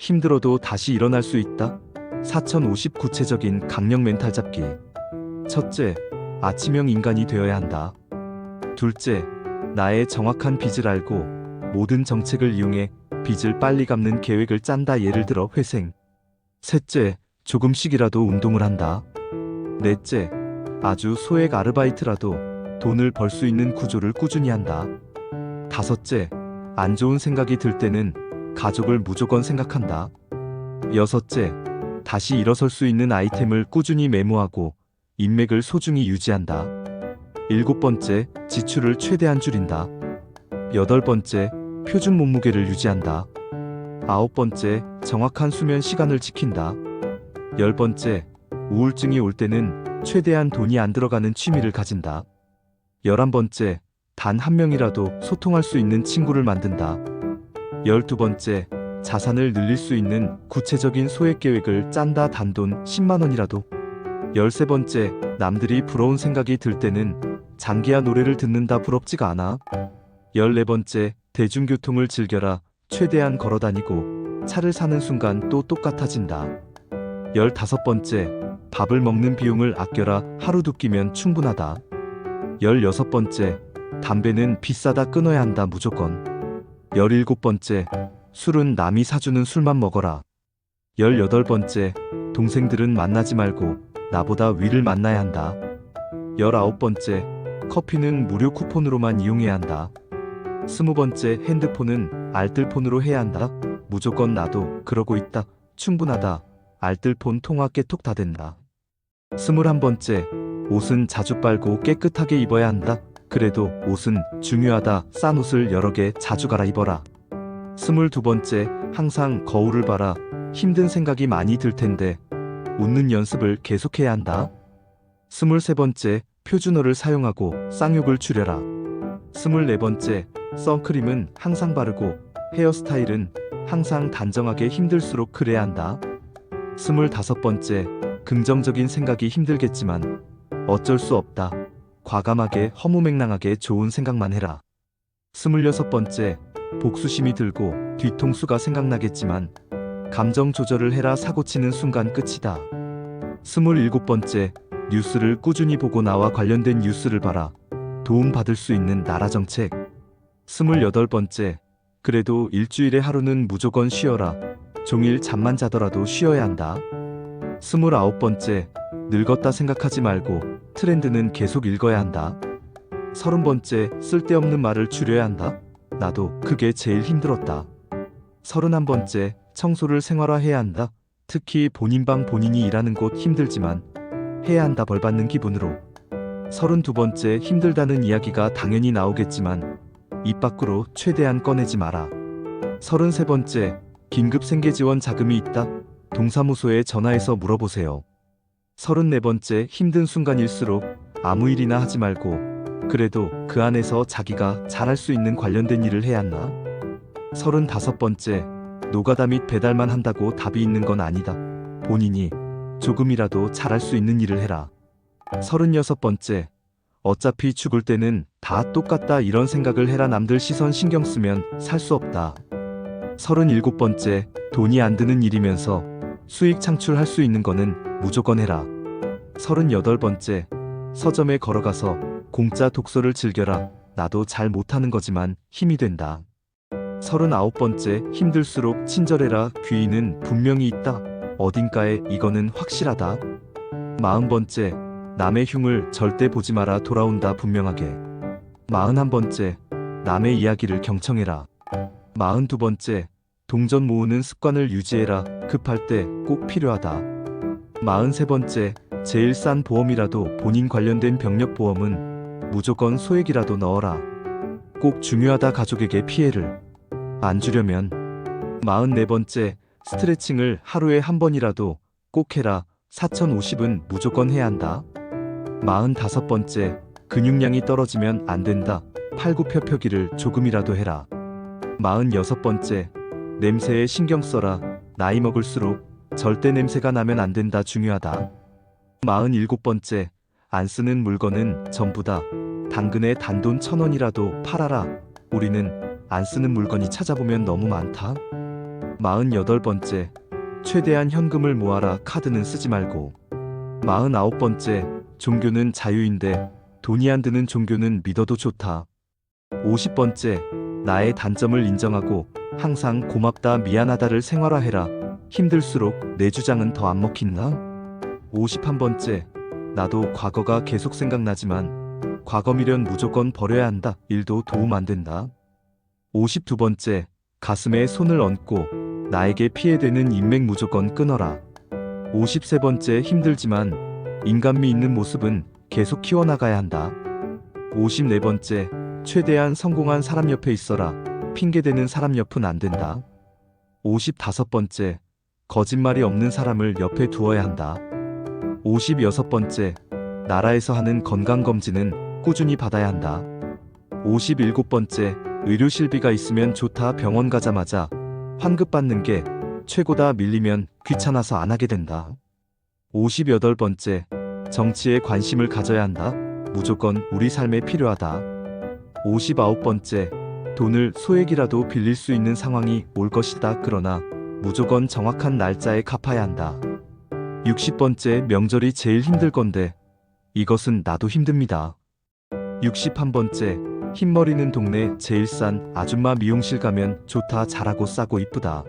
힘들어도 다시 일어날 수 있다. 4050 구체적인 강력 멘탈 잡기. 첫째, 아침형 인간이 되어야 한다. 둘째, 나의 정확한 빚을 알고 모든 정책을 이용해 빚을 빨리 갚는 계획을 짠다. 예를 들어 회생. 셋째, 조금씩이라도 운동을 한다. 넷째, 아주 소액 아르바이트라도 돈을 벌 수 있는 구조를 꾸준히 한다. 다섯째, 안 좋은 생각이 들 때는 가족을 무조건 생각한다. 여섯째, 다시 일어설 수 있는 아이템을 꾸준히 메모하고 인맥을 소중히 유지한다. 일곱 번째, 지출을 최대한 줄인다. 여덟 번째, 표준 몸무게를 유지한다. 아홉 번째, 정확한 수면 시간을 지킨다. 열 번째, 우울증이 올 때는 최대한 돈이 안 들어가는 취미를 가진다. 열한 번째, 단 한 명이라도 소통할 수 있는 친구를 만든다. 열두 번째, 자산을 늘릴 수 있는 구체적인 소액 계획을 짠다. 단돈 10만 원이라도. 열세 번째, 남들이 부러운 생각이 들 때는 장기야 노래를 듣는다. 부럽지가 않아. 열네 번째, 대중교통을 즐겨라. 최대한 걸어 다니고 차를 사는 순간 또 똑같아진다. 열다섯 번째, 밥을 먹는 비용을 아껴라. 하루 두 끼면 충분하다. 열여섯 번째, 담배는 비싸다 끊어야 한다. 무조건. 열일곱 번째, 술은 남이 사주는 술만 먹어라. 열여덟 번째, 동생들은 만나지 말고 나보다 위를 만나야 한다. 열아홉 번째, 커피는 무료 쿠폰으로만 이용해야 한다. 스무 번째, 핸드폰은 알뜰폰으로 해야 한다. 무조건 나도 그러고 있다. 충분하다. 알뜰폰 통화 깨톡 다 된다. 스물한 번째, 옷은 자주 빨고 깨끗하게 입어야 한다. 그래도 옷은 중요하다. 싼 옷을 여러 개 자주 갈아입어라. 스물두 번째, 항상 거울을 봐라. 힘든 생각이 많이 들 텐데, 웃는 연습을 계속해야 한다. 스물세 번째, 표준어를 사용하고 쌍욕을 줄여라. 스물네 번째, 선크림은 항상 바르고 헤어스타일은 항상 단정하게 힘들수록 그래야 한다. 스물다섯 번째, 긍정적인 생각이 힘들겠지만 어쩔 수 없다. 과감하게 허무맹랑하게 좋은 생각만 해라. 스물여섯 번째, 복수심이 들고 뒤통수가 생각나겠지만 감정 조절을 해라 사고치는 순간 끝이다. 스물일곱 번째, 뉴스를 꾸준히 보고 나와 관련된 뉴스를 봐라. 도움 받을 수 있는 나라 정책. 스물여덟 번째, 그래도 일주일에 하루는 무조건 쉬어라. 종일 잠만 자더라도 쉬어야 한다. 스물아홉 번째, 늙었다 생각하지 말고 트렌드는 계속 읽어야 한다. 서른 번째, 쓸데없는 말을 줄여야 한다. 나도 그게 제일 힘들었다. 서른한 번째, 청소를 생활화해야 한다. 특히 본인 방 본인이 일하는 곳 힘들지만 해야 한다 벌 받는 기분으로. 서른 두 번째, 힘들다는 이야기가 당연히 나오겠지만 입 밖으로 최대한 꺼내지 마라. 서른 세 번째, 긴급 생계 지원 자금이 있다. 동사무소에 전화해서 물어보세요. 서른네 번째, 힘든 순간일수록 아무 일이나 하지 말고 그래도 그 안에서 자기가 잘할 수 있는 관련된 일을 해야 한다. 서른다섯 번째, 노가다 및 배달만 한다고 답이 있는 건 아니다. 본인이 조금이라도 잘할 수 있는 일을 해라. 서른여섯 번째, 어차피 죽을 때는 다 똑같다 이런 생각을 해라 남들 시선 신경 쓰면 살 수 없다. 서른일곱 번째, 돈이 안 드는 일이면서 수익 창출할 수 있는 거는 무조건 해라. 서른여덟 번째, 서점에 걸어가서 공짜 독서를 즐겨라. 나도 잘 못하는 거지만 힘이 된다. 서른아홉 번째, 힘들수록 친절해라. 귀인은 분명히 있다. 어딘가에 이거는 확실하다. 마흔 번째, 남의 흉을 절대 보지 마라. 돌아온다. 분명하게. 마흔한 번째, 남의 이야기를 경청해라. 마흔 두 번째, 동전 모으는 습관을 유지해라. 급할 때 꼭 필요하다. 마흔 세 번째, 제일 싼 보험이라도 본인 관련된 병력 보험은 무조건 소액이라도 넣어라. 꼭 중요하다 가족에게 피해를 안 주려면. 마흔 네 번째, 스트레칭을 하루에 한 번이라도 꼭 해라. 4050은 무조건 해야 한다. 마흔 다섯 번째, 근육량이 떨어지면 안 된다. 팔굽혀펴기를 조금이라도 해라. 마흔 여섯 번째, 냄새에 신경 써라. 나이 먹을수록 절대 냄새가 나면 안 된다. 중요하다. 마흔 일곱 번째, 안 쓰는 물건은 전부 다 당근에 단돈 천 원이라도 팔아라. 우리는 안 쓰는 물건이 찾아보면 너무 많다. 48번째. 최대한 현금을 모아라 카드는 쓰지 말고. 49번째. 종교는 자유인데 돈이 안 드는 종교는 믿어도 좋다. 50번째. 나의 단점을 인정하고 항상 고맙다 미안하다를 생활화해라. 힘들수록 내 주장은 더 안 먹힌다. 51번째. 나도 과거가 계속 생각나지만 과거 미련 무조건 버려야 한다. 일도 도움 안 된다. 52번째. 가슴에 손을 얹고 나에게 피해되는 인맥 무조건 끊어라. 53번째. 힘들지만 인간미 있는 모습은 계속 키워나가야 한다. 54번째. 최대한 성공한 사람 옆에 있어라. 핑계대는 사람 옆은 안 된다. 55번째. 거짓말이 없는 사람을 옆에 두어야 한다. 56번째. 나라에서 하는 건강검진은 꾸준히 받아야 한다. 57번째. 의료실비가 있으면 좋다 병원 가자마자 환급 받는 게 최고다 밀리면 귀찮아서 안 하게 된다. 58번째. 정치에 관심을 가져야 한다. 무조건 우리 삶에 필요하다. 59번째. 돈을 소액이라도 빌릴 수 있는 상황이 올 것이다. 그러나 무조건 정확한 날짜에 갚아야 한다. 60번째 명절이 제일 힘들 건데 이것은 나도 힘듭니다. 61번째 흰머리는 동네 제일 싼 아줌마 미용실 가면 좋다 잘하고 싸고 이쁘다.